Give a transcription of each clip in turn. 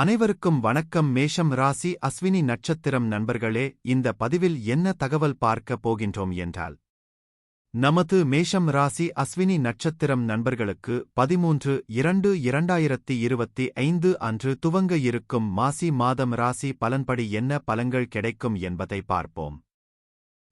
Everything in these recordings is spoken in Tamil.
அனைவருக்கும் வணக்கம். மேஷம் ராசி அஸ்வினி நட்சத்திரம் நண்பர்களே இந்த பதிவில் என்ன தகவல் பார்க்கப் போகின்றோம் என்றால் நமது மேஷம் ராசி அஸ்வினி நட்சத்திரம் நண்பர்களுக்கு பதிமூன்று இரண்டு இரண்டாயிரத்தி இருபத்தி ஐந்து அன்று துவங்க இருக்கும் மாசி மாதம் ராசி பலன்படி என்ன பலன்கள் கிடைக்கும் என்பதை பார்ப்போம்.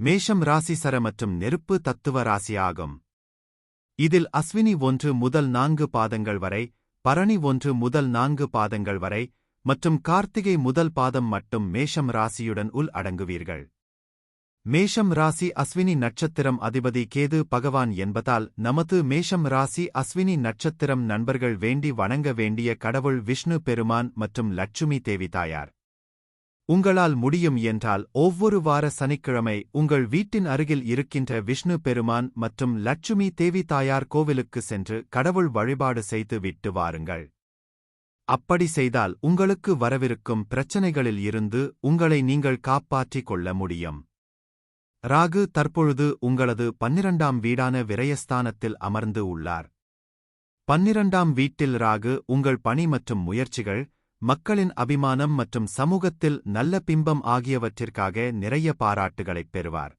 மேஷம் ராசி சர மற்றும் நெருப்பு தத்துவ ராசி ஆகும் இதில் அஸ்வினி ஒன்று முதல் நான்கு பாதங்கள் வரை பரணி ஒன்று முதல் நான்கு பாதங்கள் வரை மற்றும் கார்த்திகை முதல் பாதம் மட்டும் மேஷம் ராசியுடன் உள் அடங்குவீர்கள். மேஷம் ராசி அஸ்வினி நட்சத்திரம் அதிபதி கேது பகவான் என்பதால் நமது மேஷம் ராசி அஸ்வினி நட்சத்திரம் நண்பர்கள் வேண்டி வணங்க வேண்டிய கடவுள் விஷ்ணு பெருமான் மற்றும் லட்சுமி தேவி தாயார். உங்களால் முடியும் என்றால் ஒவ்வொரு வார சனிக்கிழமை உங்கள் வீட்டின் அருகில் இருக்கின்ற விஷ்ணு பெருமான் மற்றும் லட்சுமி தேவி தாயார் கோவிலுக்கு சென்று கடவுள் வழிபாடு செய்து விட்டு வாருங்கள். அப்படி செய்தால் உங்களுக்கு வரவிருக்கும் பிரச்சனைகளில் இருந்து உங்களை நீங்கள் காப்பாற்றிக் கொள்ள முடியும். ராகு தற்பொழுது உங்களது பன்னிரண்டாம் வீடான விரயஸ்தானத்தில் அமர்ந்து உள்ளார். பன்னிரண்டாம் வீட்டில் ராகு உங்கள் பணி மற்றும் முயற்சிகள் மக்களின் அபிமானம் மற்றும் சமூகத்தில் நல்ல பிம்பம் ஆகியவற்றிற்காக நிறைய பாராட்டுகளைப் பெறுவார்.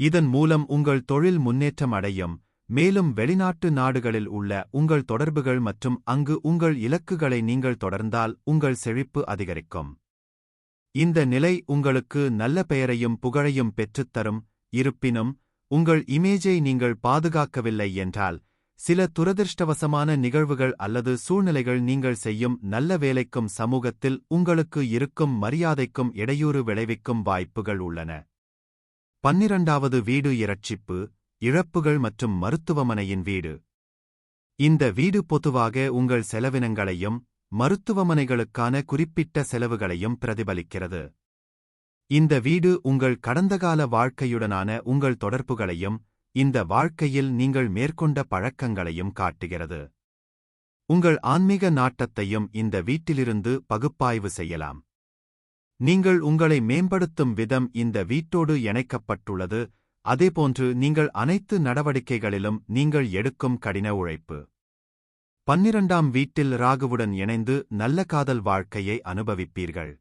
இதன் மூலம் உங்கள் தொழில் முன்னேற்றம் அடையும் மேலும் வெளிநாட்டு நாடுகளில் உள்ள உங்கள் தொடர்புகள் மற்றும் அங்கு உங்கள் இலக்குகளை நீங்கள் தொடர்ந்தால் உங்கள் செழிப்பு அதிகரிக்கும். இந்த நிலை உங்களுக்கு நல்ல பெயரையும் புகழையும் பெற்றுத்தரும் இருப்பினும் உங்கள் இமேஜை நீங்கள் பாதுகாக்கவில்லை என்றால் சில துரதிர்ஷ்டவசமான நிகழ்வுகள் அல்லது சூழ்நிலைகள் நீங்கள் செய்யும் நல்ல வேலைக்கும் சமூகத்தில் உங்களுக்கு இருக்கும் மரியாதைக்கும் இடையூறு விளைவிக்கும் வாய்ப்புகள் உள்ளன. பன்னிரண்டாவது வீடு இரட்சிப்பு இழப்புகள் மற்றும் மருத்துவமனையின் வீடு. இந்த வீடு பொதுவாக உங்கள் செலவினங்களையும் மருத்துவமனைகளுக்கான குறிப்பிட்ட செலவுகளையும் பிரதிபலிக்கிறது. இந்த வீடு உங்கள் கடந்தகால வாழ்க்கையுடனான உங்கள் தொடர்புகளையும் இந்த வாழ்க்கையில் நீங்கள் மேற்கொண்ட பழக்கங்களையும் காட்டுகிறது. உங்கள் ஆன்மீக நாட்டத்தையும் இந்த வீட்டிலிருந்து பகுப்பாய்வு செய்யலாம். நீங்கள் உங்களை மேம்படுத்தும் விதம் இந்த வீட்டோடு இணைக்கப்பட்டுள்ளது அதேபோன்று நீங்கள் அனைத்து நடவடிக்கைகளிலும் நீங்கள் எடுக்கும் கடின உழைப்பு. பன்னிரண்டாம் வீட்டில் ராகுவுடன் இணைந்து நல்ல காதல் வாழ்க்கையை அனுபவிப்பீர்கள்.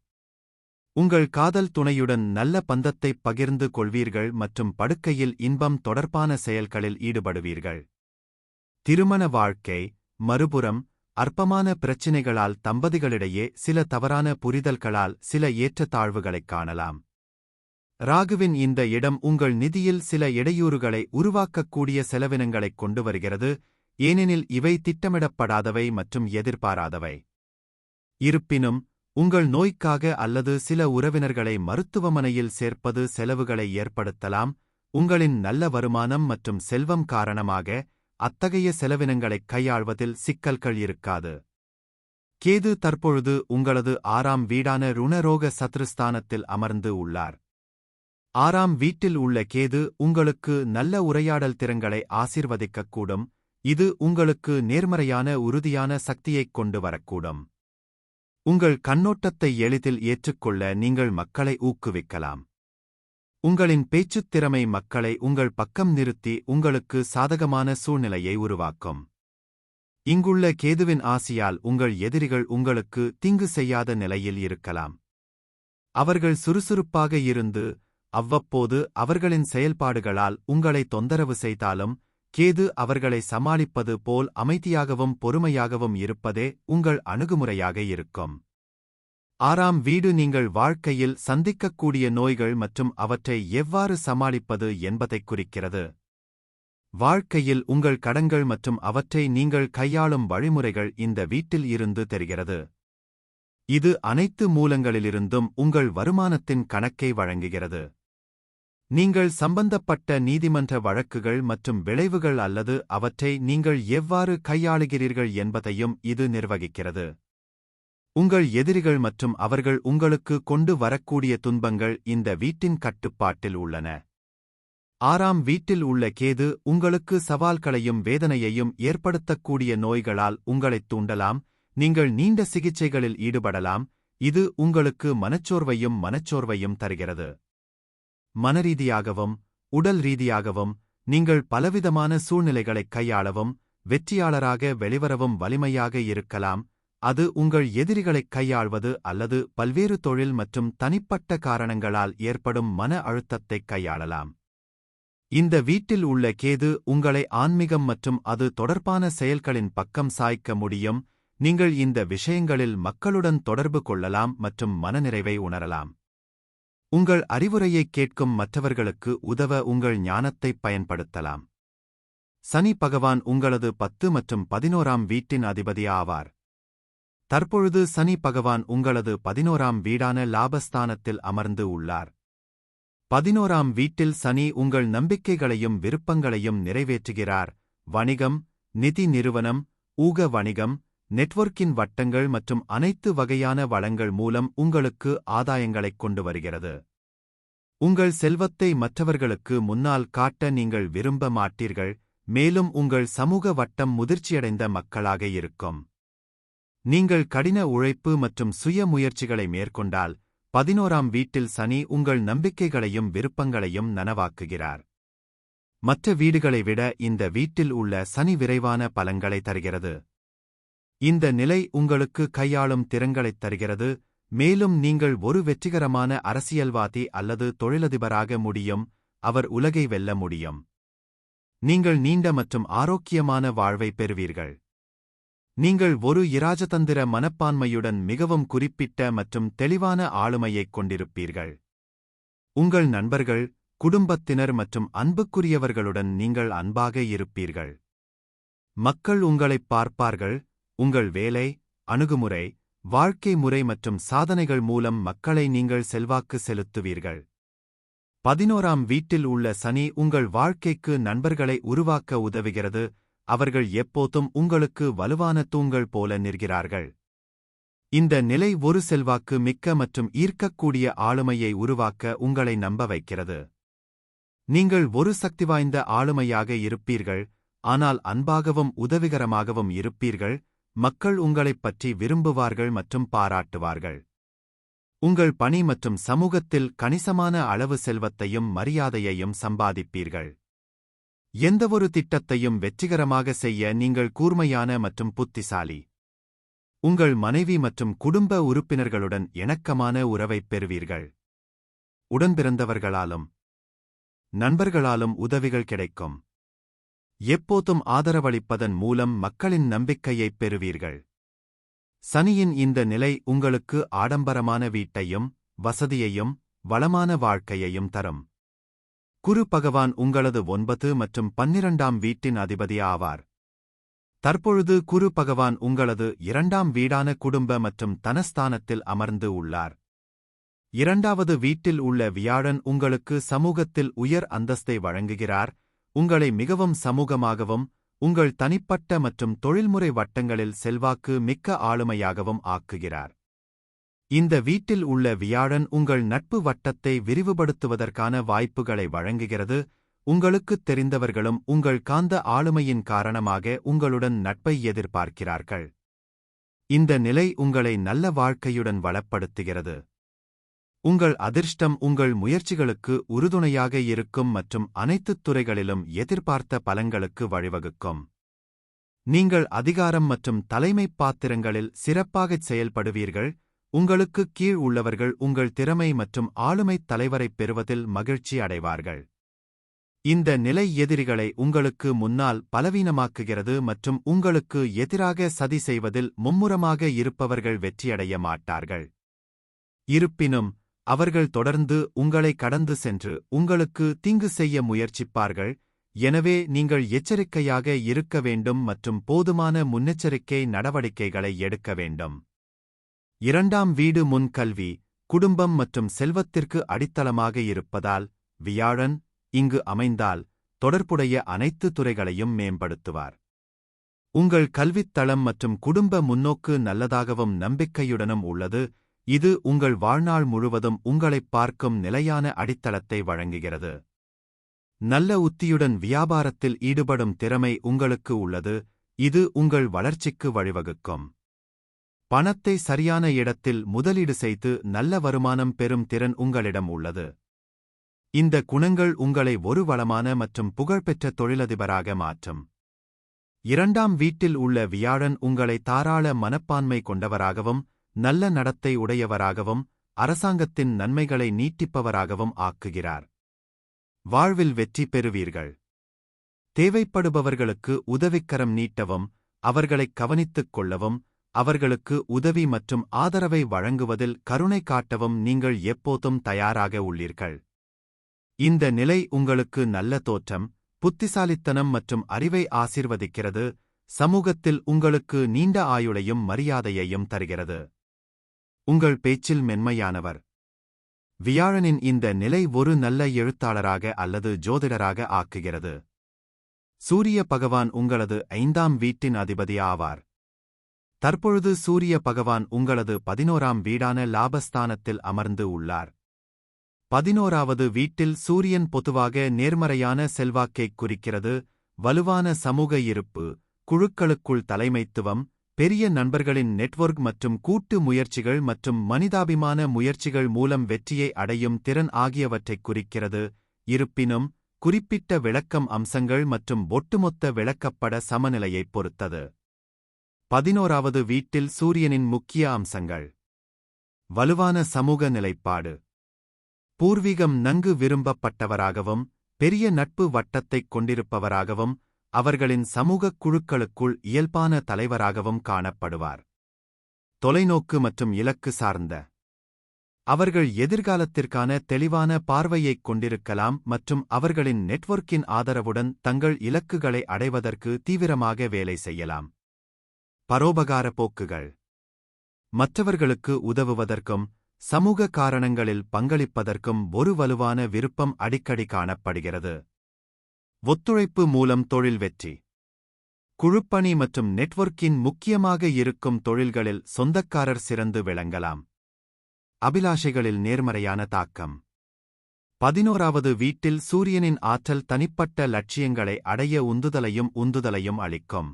உங்கள் காதல் துணையுடன் நல்ல பந்தத்தைப் பகிர்ந்து கொள்வீர்கள் மற்றும் படுக்கையில் இன்பம் தொடர்பான செயல்களில் ஈடுபடுவீர்கள். திருமண வாழ்க்கை மறுபுறம் அற்பமான பிரச்சினைகளால் தம்பதிகளிடையே சில தவறான புரிதல்களால் சில ஏற்றத்தாழ்வுகளைக் காணலாம். ராகுவின் இந்த இடம் உங்கள் நிதியில் சில இடையூறுகளை உருவாக்கக்கூடிய செலவினங்களைக் கொண்டு வருகிறது ஏனெனில் இவை திட்டமிடப்படாதவை மற்றும் எதிர்பாராதவை. இருப்பினும் உங்கள் நோய்க்காக அல்லது சில உறவினர்களை மருத்துவமனையில் சேர்ப்பது செலவுகளை ஏற்படுத்தலாம் உங்களின் நல்ல வருமானம் மற்றும் செல்வம் காரணமாக அத்தகைய செலவினங்களைக் கையாள்வதில் சிக்கல்கள் இருக்காது. கேது தற்பொழுது உங்களது ஆறாம் வீடான ருணரோக சத்ருஸ்தானத்தில் அமர்ந்து உள்ளார். ஆறாம் வீட்டில் உள்ள கேது உங்களுக்கு நல்ல உரையாடல் திறங்களை ஆசிர்வதிக்கக்கூடும் இது உங்களுக்கு நேர்மறையான உறுதியான சக்தியைக் கொண்டு வரக்கூடும். உங்கள் கண்ணோட்டத்தை எளிதில் ஏற்றுக்கொள்ள நீங்கள் மக்களை ஊக்குவிக்கலாம். உங்களின் பேச்சுத் திறமை மக்களை உங்கள் பக்கம் நிறுத்தி உங்களுக்கு சாதகமான சூழ்நிலையை உருவாக்கும். இங்குள்ள கேதுவின் ஆசியால் உங்கள் எதிரிகள் உங்களுக்கு தீங்கு செய்யாத நிலையில் இருக்கலாம். அவர்கள் சுறுசுறுப்பாக இருந்து அவ்வப்போது அவர்களின் செயல்பாடுகளால் உங்களை தொந்தரவு செய்தாலும் கேது அவர்களை சமாளிப்பது போல் அமைதியாகவும் பொறுமையாகவும் இருப்பதே உங்கள் அணுகுமுறையாக இருக்கும். ஆறாம் வீடு நீங்கள் வாழ்க்கையில் சந்திக்கக்கூடிய நோய்கள் மற்றும் அவற்றை எவ்வாறு சமாளிப்பது என்பதைக் குறிக்கிறது. வாழ்க்கையில் உங்கள் கடன்கள் மற்றும் அவற்றை நீங்கள் கையாளும் வழிமுறைகள் இந்த வீட்டில் இருந்து தெரிகிறது. இது அனைத்து மூலங்களிலிருந்தும் உங்கள் வருமானத்தின் கணக்கை வழங்குகிறது. நீங்கள் சம்பந்தப்பட்ட நீதிமன்ற வழக்குகள் மற்றும் விளைவுகள் அல்லது அவற்றை நீங்கள் எவ்வாறு கையாளுகிறீர்கள் என்பதையும் இது நிர்வகிக்கிறது. உங்கள் எதிரிகள் மற்றும் அவர்கள் உங்களுக்கு கொண்டு வரக்கூடிய துன்பங்கள் இந்த வீட்டின் கட்டுப்பாட்டில் உள்ளன. ஆறாம் வீட்டில் உள்ள கேது உங்களுக்கு சவால்களையும் வேதனையையும் ஏற்படுத்தக்கூடிய நோய்களால் உங்களைத் தூண்டலாம் நீங்கள் நீண்ட சிகிச்சைகளில் ஈடுபடலாம் இது உங்களுக்கு மனச்சோர்வையும் மனச்சோர்வையும் தருகிறது. மனரீதியாகவும் உடல் ரீதியாகவும் நீங்கள் பலவிதமான சூழ்நிலைகளைக் கையாளவும் வெற்றியாளராக வெளிவரவும் வலிமையாக இருக்கலாம். அது உங்கள் எதிரிகளைக் கையாள்வது அல்லது பல்வேறு தொழில் மற்றும் தனிப்பட்ட காரணங்களால் ஏற்படும் மன அழுத்தத்தைக் கையாளலாம். இந்த வீட்டில் உள்ள கேது உங்களை ஆன்மீகம் மற்றும் அது தொடர்பான செயல்களின் பக்கம் சாய்க்க முடியும். நீங்கள் இந்த விஷயங்களில் மக்களுடன் தொடர்பு கொள்ளலாம் மற்றும் மனநிறைவை உணரலாம். உங்கள் அறிவுரையைக் கேட்கும் மற்றவர்களுக்கு உதவ உங்கள் ஞானத்தைப் பயன்படுத்தலாம். சனி பகவான் உங்களது பத்து மற்றும் பதினோராம் வீட்டின் அதிபதி ஆவார் தற்பொழுது சனி பகவான் உங்களது பதினோராம் வீடான லாபஸ்தானத்தில் அமர்ந்து உள்ளார். பதினோராம் வீட்டில் சனி உங்கள் நம்பிக்கைகளையும் விருப்பங்களையும் நிறைவேற்றுகிறார். வணிகம் நிதி நிறுவனம் ஊக வணிகம் நெட்வொர்க்கின் வட்டங்கள் மற்றும் அனைத்து வகையான வளங்கள் மூலம் உங்களுக்கு ஆதாயங்களைக் கொண்டு வருகிறது. உங்கள் செல்வத்தை மற்றவர்களுக்கு முன்னால் காட்ட நீங்கள் விரும்ப மாட்டீர்கள் மேலும் உங்கள் சமூக வட்டம் முதிர்ச்சியடைந்த மக்களாக இருக்கும். நீங்கள் கடின உழைப்பு மற்றும் சுய முயற்சிகளை மேற்கொண்டால் பதினோராம் வீட்டில் சனி உங்கள் நம்பிக்கைகளையும் விருப்பங்களையும் நனவாக்குகிறார். மற்ற வீடுகளை விட இந்த வீட்டில் உள்ள சனி விரைவான பலன்களை தருகிறது. இந்த நிலை உங்களுக்கு கையாளும் திறன்களைத் தருகிறது மேலும் நீங்கள் ஒரு வெற்றிகரமான அரசியல்வாதி அல்லது தொழிலதிபராக முடியும் அவர் உலகை வெல்ல முடியும். நீங்கள் நீண்ட மற்றும் ஆரோக்கியமான வாழ்வை பெறுவீர்கள். நீங்கள் ஒரு இராஜதந்திர மனப்பான்மையுடன் மிகவும் குறிப்பிட்ட மற்றும் தெளிவான ஆளுமையைக் கொண்டிருப்பீர்கள். உங்கள் நண்பர்கள் குடும்பத்தினர் மற்றும் அன்புக்குரியவர்களுடன் நீங்கள் அன்பாக இருப்பீர்கள். மக்கள் உங்களைப் பார்ப்பார்கள் உங்கள் வேலை அணுகுமுறை வாழ்க்கை முறை மற்றும் சாதனைகள் மூலம் மக்களை நீங்கள் செல்வாக்கு செலுத்துவீர்கள். பதினோராம் வீட்டில் உள்ள சனி உங்கள் வாழ்க்கைக்கு நண்பர்களை உருவாக்க உதவுகிறது. அவர்கள் எப்போதும் உங்களுக்கு வலுவான தூண்கள் போல நிற்கிறார்கள். இந்த நிலை ஒரு செல்வாக்கு மிக்க மற்றும் ஈர்க்கக்கூடிய ஆளுமையை உருவாக்க உங்களை நம்ப வைக்கிறது. நீங்கள் ஒரு சக்திவாய்ந்த ஆளுமையாக இருப்பீர்கள் ஆனால் அன்பாகவும் உதவிகரமாகவும் இருப்பீர்கள். மக்கள் உங்களைப் பற்றி விரும்புவார்கள் மற்றும் பாராட்டுவார்கள். உங்கள் பணி மற்றும் சமூகத்தில் கணிசமான அளவு செல்வத்தையும் மரியாதையையும் சம்பாதிப்பீர்கள். எந்தவொரு திட்டத்தையும் வெற்றிகரமாக செய்ய நீங்கள் கூர்மையான மற்றும் புத்திசாலி. உங்கள் மனைவி மற்றும் குடும்ப உறுப்பினர்களுடன் இணக்கமான உறவைப் பெறுவீர்கள். உடன்பிறந்தவர்களாலும் நண்பர்களாலும் உதவிகள் கிடைக்கும். எப்போதும் ஆதரவளிப்பதன் மூலம் மக்களின் நம்பிக்கையைப் பெறுவீர்கள். சனியின் இந்த நிலை உங்களுக்கு ஆடம்பரமான வீட்டையும் வசதியையும் வளமான வாழ்க்கையையும் தரும். குரு பகவான் உங்களது ஒன்பது மற்றும் பன்னிரண்டாம் வீட்டின் அதிபதி ஆவார். தற்பொழுது குரு பகவான் உங்களது இரண்டாம் வீடான குடும்ப மற்றும் தனஸ்தானத்தில் அமர்ந்து உள்ளார். இரண்டாவது வீட்டில் உள்ள வியாழன் உங்களுக்கு சமூகத்தில் உயர் அந்தஸ்தை வழங்குகிறார் உங்களை மிகவும் சமூகமாகவும் உங்கள் தனிப்பட்ட மற்றும் தொழில்முறை வட்டங்களில் செல்வாக்கு மிக்க ஆளுமையாகவும் ஆக்குகிறார். இந்த வீட்டில் உள்ள வியாழன் உங்கள் நட்பு வட்டத்தை விரிவுபடுத்துவதற்கான வாய்ப்புகளை வழங்குகிறது. உங்களுக்குத் தெரிந்தவர்களும் உங்கள் காந்த ஆளுமையின் காரணமாக உங்களுடன் நட்பை எதிர்பார்க்கிறார்கள். இந்த நிலை உங்களை நல்ல வாழ்க்கையுடன் வளப்படுத்துகிறது. உங்கள் அதிர்ஷ்டம் உங்கள் முயற்சிகளுக்கு உறுதுணையாக இருக்கும் மற்றும் அனைத்துத் துறைகளிலும் எதிர்பார்த்த பலன்களுக்கு வழிவகுக்கும். நீங்கள் அதிகாரம் மற்றும் தலைமைப் பாத்திரங்களில் சிறப்பாகச் செயல்படுவீர்கள். உங்களுக்கு கீழ் உள்ளவர்கள் உங்கள் திறமை மற்றும் ஆளுமைத் தலைவரைப் பெறுவதில் மகிழ்ச்சி அடைவார்கள். இந்த நிலை எதிரிகளை உங்களுக்கு முன்னால் பலவீனமாக்குகிறது மற்றும் உங்களுக்கு எதிராக சதி செய்வதில் மும்முரமாக இருப்பவர்கள் வெற்றியடைய மாட்டார்கள். இருப்பினும் அவர்கள் தொடர்ந்து உங்களை கடந்து சென்று உங்களுக்கு தீங்கு செய்ய முயற்சிப்பார்கள். எனவே நீங்கள் எச்சரிக்கையாக இருக்க வேண்டும் மற்றும் போதுமான முன்னெச்சரிக்கை நடவடிக்கைகளை எடுக்க வேண்டும். இரண்டாம் வீடு முன் கல்வி குடும்பம் மற்றும் செல்வத்திற்கு அடித்தளமாக இருப்பதால் வியாழன் இங்கு அமைந்தால் தொடர்புடைய அனைத்து துறைகளையும் மேம்படுத்துவார். உங்கள் கல்வித் தளம் மற்றும் குடும்ப முன்னோக்கு நல்லதாகவும் நம்பிக்கையுடனும் உள்ளது. இது உங்கள் வாழ்நாள் முழுவதும் உங்களைப் பார்க்கும் நிலையான அடித்தளத்தை வழங்குகிறது. நல்ல உத்தியுடன் வியாபாரத்தில் ஈடுபடும் திறமை உங்களுக்கு உள்ளது இது உங்கள் வளர்ச்சிக்கு வழிவகுக்கும். பணத்தை சரியான இடத்தில் முதலீடு செய்து நல்ல வருமானம் பெறும் திறன் உங்களிடம் உள்ளது. இந்த குணங்கள் உங்களை ஒரு வளமான மற்றும் புகழ்பெற்ற தொழிலதிபராக மாற்றும். இரண்டாம் வீட்டில் உள்ள வியாழன் உங்களை தாராள மனப்பான்மை கொண்டவராகவும் நல்ல நடத்தை உடையவராகவும் அரசாங்கத்தின் நன்மைகளை நீட்டிப்பவராகவும் ஆக்குகிறார். வாழ்வில் வெற்றி பெறுவீர்கள். தேவைப்படுபவர்களுக்கு உதவிக்கரம் நீட்டவும் அவர்களைக் கவனித்துக் கொள்ளவும் அவர்களுக்கு உதவி மற்றும் ஆதரவை வழங்குவதில் கருணை காட்டவும் நீங்கள் எப்போதும் தயாராக உள்ளீர்கள். இந்த நிலை உங்களுக்கு நல்ல தோற்றம் புத்திசாலித்தனம் மற்றும் அறிவை ஆசிர்வதிக்கிறது சமூகத்தில் உங்களுக்கு நீண்ட ஆயுளையும் மரியாதையையும் தருகிறது. உங்கள் பேச்சில் மென்மையானவர். வியாழனின் இந்த நிலை ஒரு நல்ல எழுத்தாளராக அல்லது ஜோதிடராக ஆக்குகிறது. சூரிய பகவான் உங்களது ஐந்தாம் வீட்டின் அதிபதி ஆவார். தற்பொழுது சூரிய பகவான் உங்களது பதினோராம் வீடான லாபஸ்தானத்தில் அமர்ந்து உள்ளார். பதினோராவது வீட்டில் சூரியன் பொதுவாக நேர்மறையான செல்வாக்கைக் குறிக்கிறது வலுவான சமூக இருப்பு குழுக்களுக்குள் தலைமைத்துவம் பெரிய நண்பர்களின் நெட்வொர்க் மற்றும் கூட்டு முயற்சிகள் மற்றும் மனிதாபிமான முயற்சிகள் மூலம் வெற்றியை அடையும் திறன் ஆகியவற்றைக் குறிக்கிறது. இருப்பினும் குறிப்பிட்ட விளக்கம் அம்சங்கள் மற்றும் ஒட்டுமொத்த விளக்கப்பட சமநிலையைப் பொறுத்தது. பதினோராவது வீட்டில் சூரியனின் முக்கிய அம்சங்கள். வலுவான சமூக நிலைப்பாடு. பூர்வீகம் நன்கு விரும்பப்பட்டவராகவும் பெரிய நட்பு வட்டத்தைக் கொண்டிருப்பவராகவும் அவர்களின் சமூகக் குழுக்களுக்குள் இயல்பான தலைவராகவும் காணப்படுவார். தொலைநோக்கு மற்றும் இலக்கு சார்ந்த அவர்கள் எதிர்காலத்திற்கான தெளிவான பார்வையைக் கொண்டிருக்கலாம் மற்றும் அவர்களின் நெட்வொர்க்கின் ஆதரவுடன் தங்கள் இலக்குகளை அடைவதற்கு தீவிரமாக வேலை செய்யலாம். பரோபகார போக்குகள். மற்றவர்களுக்கு உதவுவதற்கும் சமூக காரணங்களில் பங்களிப்பதற்கும் ஒரு வலுவான விருப்பம் அடிக்கடி காணப்படுகிறது. ஒத்துழைப்பு மூலம் தொழில் வெற்றி. குழுப்பணி மற்றும் நெட்வொர்க்கின் முக்கியமாக இருக்கும் தொழில்களில் சொந்தக்காரர் சிறந்து விளங்கலாம். அபிலாஷைகளில் நேர்மறையான தாக்கம். பதினோராவது வீட்டில் சூரியனின் ஆற்றல் தனிப்பட்ட லட்சியங்களை அடைய உந்துதலையும் உந்துதலையும் அளிக்கும்.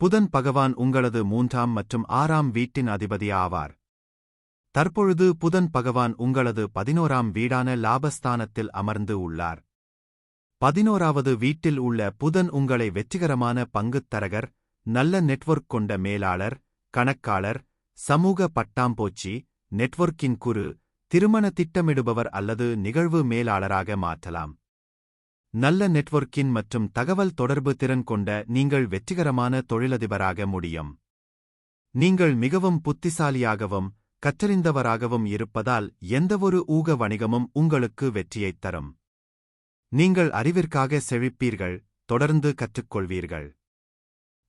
புதன் பகவான் உங்களது மூன்றாம் மற்றும் ஆறாம் வீட்டின் அதிபதி ஆவார். தற்பொழுது புதன் பகவான் உங்களது பதினோராம் வீடான லாபஸ்தானத்தில் அமர்ந்து உள்ளார். பதினோராவது வீட்டில் உள்ள புதன் உங்களை வெற்றிகரமான பங்குத்தரகர் நல்ல நெட்வொர்க் கொண்ட மேலாளர் கணக்காளர் சமூக பட்டாம்போச்சி நெட்வொர்க்கின் குறு திருமண திட்டமிடுபவர் அல்லது நிகழ்வு மேலாளராக மாற்றலாம். நல்ல நெட்வொர்க்கின் மற்றும் தகவல் தொடர்பு திறன் கொண்ட நீங்கள் வெற்றிகரமான தொழிலதிபராக முடியும். நீங்கள் மிகவும் புத்திசாலியாகவும் கற்றறிந்தவராகவும் இருப்பதால் எந்தவொரு ஊக வணிகமும் உங்களுக்கு வெற்றியைத் தரும். நீங்கள் அறிவிற்காக செழிப்பீர்கள் தொடர்ந்து கற்றுக்கொள்வீர்கள்.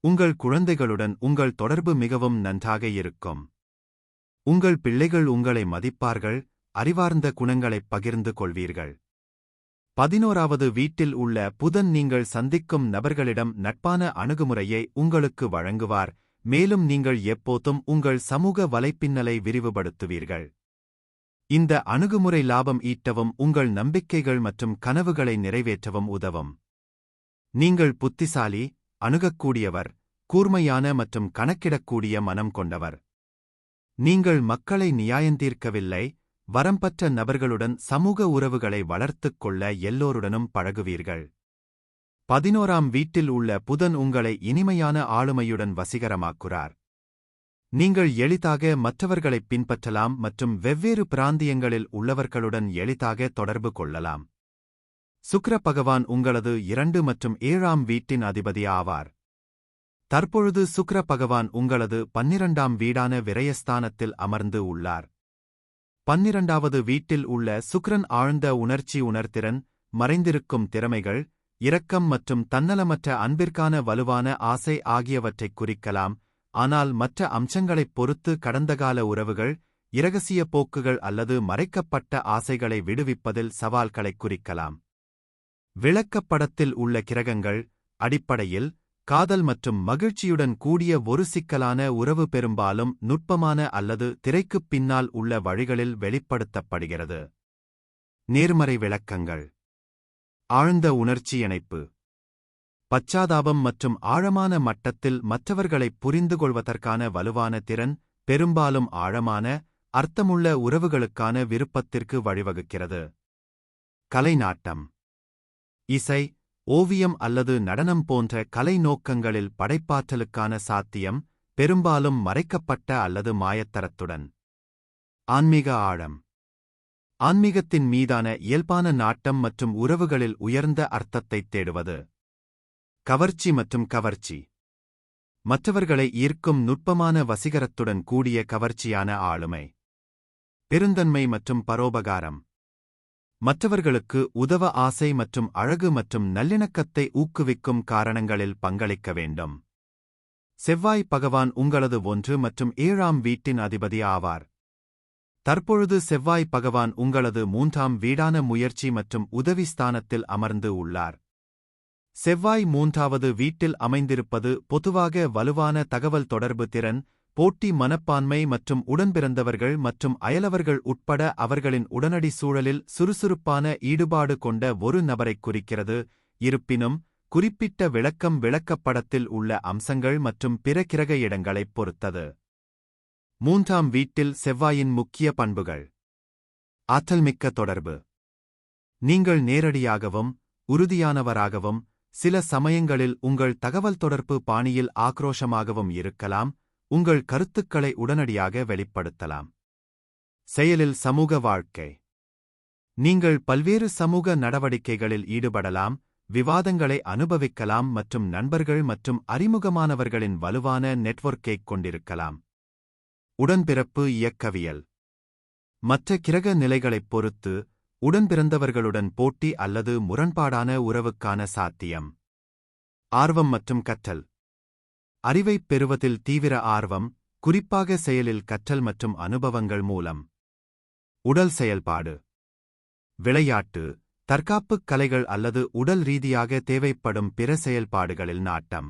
உங்கள் குழந்தைகளுடன் உங்கள் தொடர்பு மிகவும் நன்றாக இருக்கும். உங்கள் பிள்ளைகள் உங்களை மதிப்பார்கள் அறிவார்ந்த குணங்களைப் பகிர்ந்து கொள்வீர்கள். பதினோராவது வீட்டில் உள்ள புதன் நீங்கள் சந்திக்கும் நபர்களிடம் நட்பான அணுகுமுறையை உங்களுக்கு வழங்குவார் மேலும் நீங்கள் எப்போதும் உங்கள் சமூக வலைப்பின்னலை விரிவுபடுத்துவீர்கள். இந்த அணுகுமுறை லாபம் ஈட்டவும் உங்கள் நம்பிக்கைகள் மற்றும் கனவுகளை நிறைவேற்றவும் உதவும். நீங்கள் புத்திசாலி அணுகக்கூடியவர் கூர்மையான மற்றும் கணக்கிடக்கூடிய மனம் கொண்டவர். நீங்கள் மக்களை நியாயந்தீர்க்கவில்லை வரம்பற்ற நபர்களுடன் சமூக உறவுகளை வளர்த்துக் கொள்ள எல்லோருடனும் பழகுவீர்கள். பதினோராம் வீட்டில் உள்ள புதன் உங்களை இனிமையான ஆளுமையுடன் வசீகரமாக்குறார். நீங்கள் எளிதாக மற்றவர்களைப் பின்பற்றலாம் மற்றும் வெவ்வேறு பிராந்தியங்களில் உள்ளவர்களுடன் எளிதாக தொடர்பு கொள்ளலாம். சுக்ர பகவான் உங்களது இரண்டு மற்றும் ஏழாம் வீட்டின் அதிபதி ஆவார். தற்பொழுது சுக்ர பகவான் உங்களது பன்னிரண்டாம் வீடான விரயஸ்தானத்தில் அமர்ந்து உள்ளார். பன்னிரண்டாவது வீட்டில் உள்ள சுக்ரன் ஆழ்ந்த உணர்ச்சி உணர்திறன் மறைந்திருக்கும் திறமைகள் இரக்கம் மற்றும் தன்னலமற்ற அன்பிற்கான வலுவான ஆசை ஆகியவற்றைக் குறிக்கலாம் ஆனால் மற்ற அம்சங்களைப் பொறுத்து கடந்தகால உறவுகள் இரகசிய போக்குகள் அல்லது மறைக்கப்பட்ட ஆசைகளை விடுவிப்பதில் சவால்களைக் குறிக்கலாம். விளக்கப்படத்தில் உள்ள கிரகங்கள் அடிப்படையில் காதல் மற்றும் மகிழ்ச்சியுடன் கூடிய ஒரு சிக்கலான உறவு பெரும்பாலும் நுட்பமான அல்லது திரைக்குப் பின்னால் உள்ள வழிகளில் வெளிப்படுத்தப்படுகிறது. நேர்மறை விளக்கங்கள். ஆழ்ந்த உணர்ச்சி இணைப்பு பச்சாதாபம் மற்றும் ஆழமான மட்டத்தில் மற்றவர்களைப் புரிந்துகொள்வதற்கான வலுவான திறன் பெரும்பாலும் ஆழமான அர்த்தமுள்ள உறவுகளுக்கான விருப்பத்திற்கு வழிவகுக்கிறது. கலைநாட்டம். இசை ஓவியம் அல்லது நடனம் போன்ற கலை நோக்கங்களில் படைப்பாற்றலுக்கான சாத்தியம் பெரும்பாலும் மறைக்கப்பட்ட அல்லது மாயத்தரத்துடன். ஆன்மீக ஆழம். ஆன்மீகத்தின் மீதான இயல்பான நாட்டம் மற்றும் உறவுகளில் உயர்ந்த அர்த்தத்தைத் தேடுவது. கவர்ச்சி மற்றும் கவர்ச்சி. மற்றவர்களை ஈர்க்கும் நுட்பமான வசீகரத்துடன் கூடிய கவர்ச்சியான ஆளுமை. பெருந்தன்மை மற்றும் பரோபகாரம். மற்றவர்களுக்கு உதவ ஆசை மற்றும் அழகு மற்றும் நல்லிணக்கத்தை ஊக்குவிக்கும் காரணங்களில் பங்களிக்க வேண்டும். செவ்வாய் பகவான் உங்களது ஒன்று மற்றும் ஏழாம் வீட்டின் அதிபதி ஆவார். தற்பொழுது செவ்வாய் பகவான் உங்களது மூன்றாம் வீடான முயற்சி மற்றும் உதவி ஸ்தானத்தில் அமர்ந்து உள்ளார். செவ்வாய் மூன்றாவது வீட்டில் அமைந்திருப்பது பொதுவாக வலுவான தகவல் தொடர்பு திறன் போட்டி மனப்பான்மை மற்றும் உடன்பிறந்தவர்கள் மற்றும் அயலவர்கள் உட்பட அவர்களின் உடனடி சூழலில் சுறுசுறுப்பான ஈடுபாடு கொண்ட ஒரு நபரைக் குறிக்கிறது. இருப்பினும் குறிப்பிட்ட விளக்கம் விளக்கப்படத்தில் உள்ள அம்சங்கள் மற்றும் பிற கிரக இடங்களைப் பொறுத்தது. மூன்றாம் வீட்டில் செவ்வாயின் முக்கிய பண்புகள். ஆற்றல்மிக்க தொடர்பு. நீங்கள் நேரடியாகவும் உறுதியானவராகவும் சில சமயங்களில் உங்கள் தகவல் தொடர்பு பாணியில் ஆக்ரோஷமாகவும் இருக்கலாம் உங்கள் கருத்துக்களை உடனடியாக வெளிப்படுத்தலாம். செயலில் சமூக வாழ்க்கை. நீங்கள் பல்வேறு சமூக நடவடிக்கைகளில் ஈடுபடலாம் விவாதங்களை அனுபவிக்கலாம் மற்றும் நண்பர்கள் மற்றும் அறிமுகமானவர்களின் வலுவான நெட்வொர்க்கைக் கொண்டிருக்கலாம். உடன்பிறப்பு இயக்கவியல். மற்ற கிரக நிலைகளைப் பொறுத்து உடன்பிறந்தவர்களுடன் போட்டி அல்லது முரண்பாடான உறவுக்கான சாத்தியம். ஆர்வம் மற்றும் கற்றல். அறிவைப் பெறுவதில் தீவிர ஆர்வம் குறிப்பாக செயலில் கற்றல் மற்றும் அனுபவங்கள் மூலம். உடல் செயல்பாடு. விளையாட்டு தற்காப்புக் கலைகள் அல்லது உடல் ரீதியாக தேவைப்படும் பிற செயல்பாடுகளில் நாட்டம்.